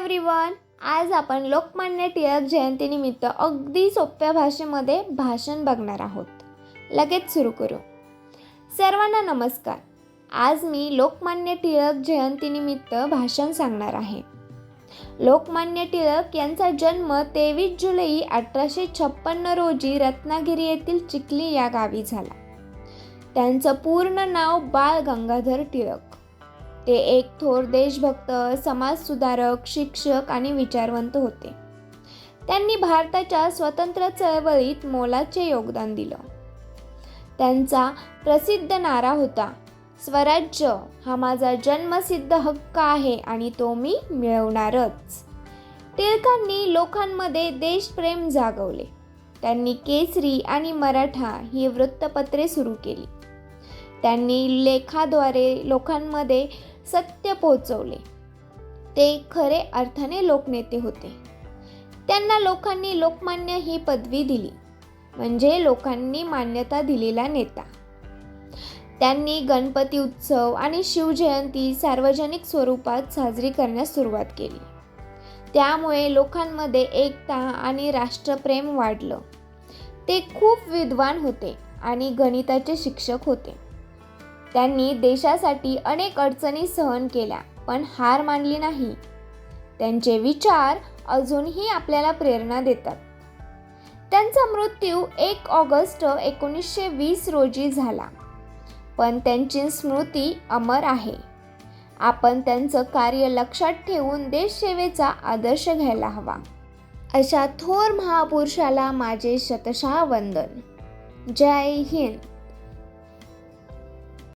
Everyone आज आपण लोकमान्य टिळक जयंतीनिमित्त अगदी सोप्या भाषेमध्ये भाषण बघणार आहोत. लगेच सुरू करू. सर्वांना नमस्कार. आज मी लोकमान्य टिळक जयंतीनिमित्त भाषण सांगणार आहे. लोकमान्य टिळक यांचा जन्म तेवीस जुलै अठराशे छप्पन्न रोजी रत्नागिरी येथील चिखली या गावी झाला. त्यांचं पूर्ण नाव बाळ गंगाधर टिळक. ते एक थोर देशभक्त समाजसुधारक शिक्षक आणि विचारवंत होते. त्यांनी भारताच्या स्वतंत्र चळवळीत मोलाचे योगदान दिलं. त्यांचा प्रसिद्ध नारा होता स्वराज्य हा माझा जन्मसिद्ध हक्क आहे आणि तो मी मिळवणारच. टिळकांनी लोकांमध्ये देशप्रेम जागवले. त्यांनी केसरी आणि मराठा ही वृत्तपत्रे सुरू केली. त्यांनी लेखाद्वारे लोकांमध्ये सत्य पोहोचवले ते खरे अर्थाने लोकनेते होते. त्यांना लोकांनी लोकमान्य ही पदवी दिली. म्हणजे लोकांनी मान्यता दिलेला नेता. त्यांनी गणपती उत्सव आणि शिवजयंती सार्वजनिक स्वरूपात साजरी करण्यास सुरुवात केली. त्यामुळे लोकांमध्ये एकता आणि राष्ट्रप्रेम वाढलं. ते खूप विद्वान होते आणि गणिताचे शिक्षक होते. त्यांनी देशासाठी अनेक अडचणी सहन केल्या पण हार मानली नाही. त्यांचे विचार अजूनही आपल्याला प्रेरणा देतात. त्यांचा मृत्यू एक ऑगस्ट एकोणीसशे वीस रोजी झाला. पण त्यांची स्मृती अमर आहे. आपण त्यांचं कार्य लक्षात ठेवून देशसेवेचा आदर्श घ्यायला हवा. अशा थोर महापुरुषाला माझे शतशः वंदन. जय हिंद.